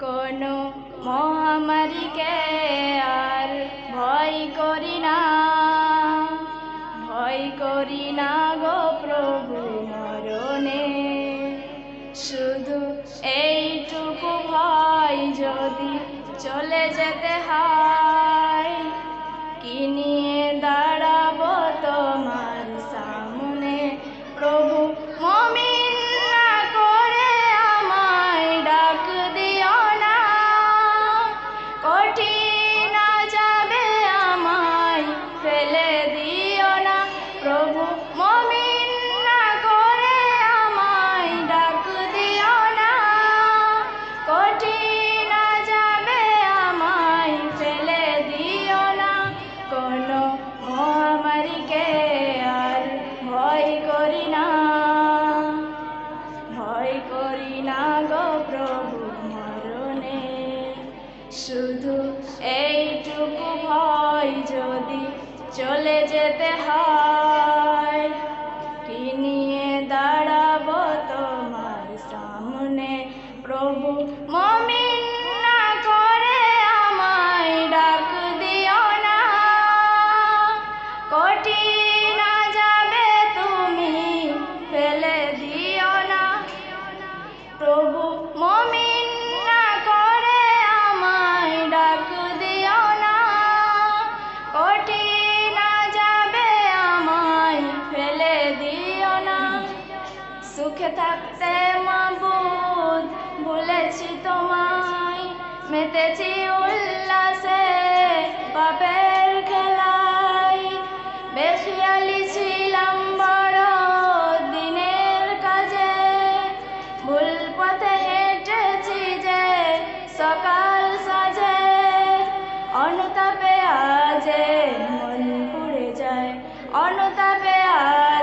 কোনো মহামারীকে আর ভয় করি না। ভয় করি না গো প্রভু মরণে। শুধু এইটুকু ভয় যদি চলে যেতে হয়। মমিন না করে দিও না। কঠিন ফেলে দিও না। কোনো মহামারীকে আর ভয় করি না। ভয় করি না শুধু এইটুকু ভয় যদি চলে যেতে হয়। সুখে থাকতে মাবুদ বলেছি তোমায়। মেতেছি উল্লাসে পাপের খেলায়। বেখিয়ালি ছিলাম বড় দিনের কাজে। ভুল পথে হেঁটেছি যে সকাল সাজে। অনুতাপে আজে মন পুড়ে যায়। অনুতাপে আজে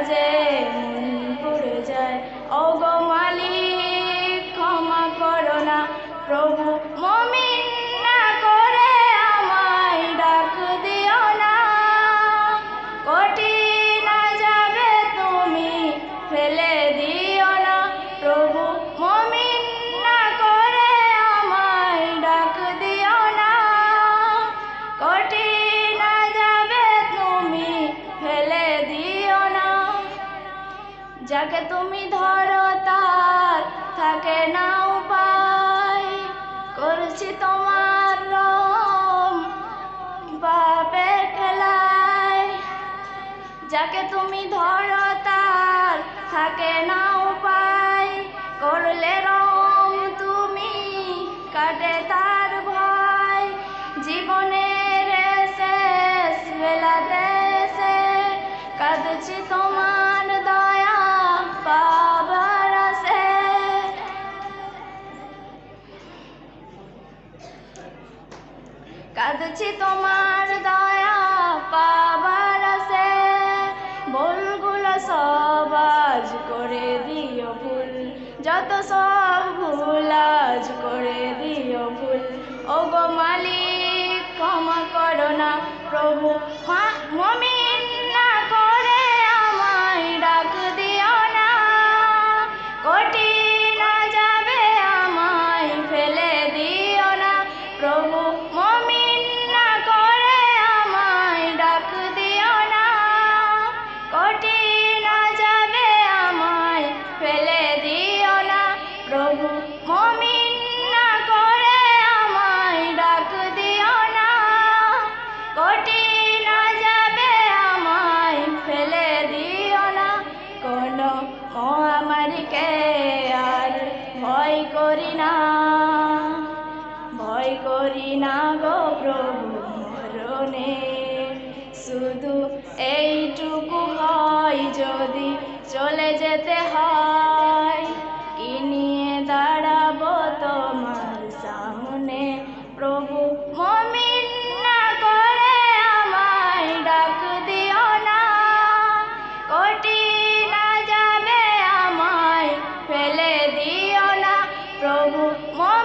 যাকে তুমি ধরো তার, থাকে না উপায়। করছি তোমার বাপের খেলায়। যাকে তুমি ধরো তার, থাকে না উপায়। করলে রম তুমি, কাটে তার ভয়। জীবনের শেষ বেলাতে এসে কাঁদছি তোমার কাঁদছি তোমার দয়া, পাবার আছে। ভুলগুলো আজ করে দিও ভুল যত সব ভুল আজ করে দিও ভুল ও গো মালিক, ক্ষমা করো না প্রভু। মা- ভয় করি না গো প্রভু মরণে। শুধু এইটুকু হয় যদি চলে যেতে হয়। কি নিয়ে দাঁড়াবো তোমার সামনে? প্রভু মমিন না করে আমায় ডাক দিও না। কঠিন যাবে আমায় ফেলে দিও না। প্রভু মমিন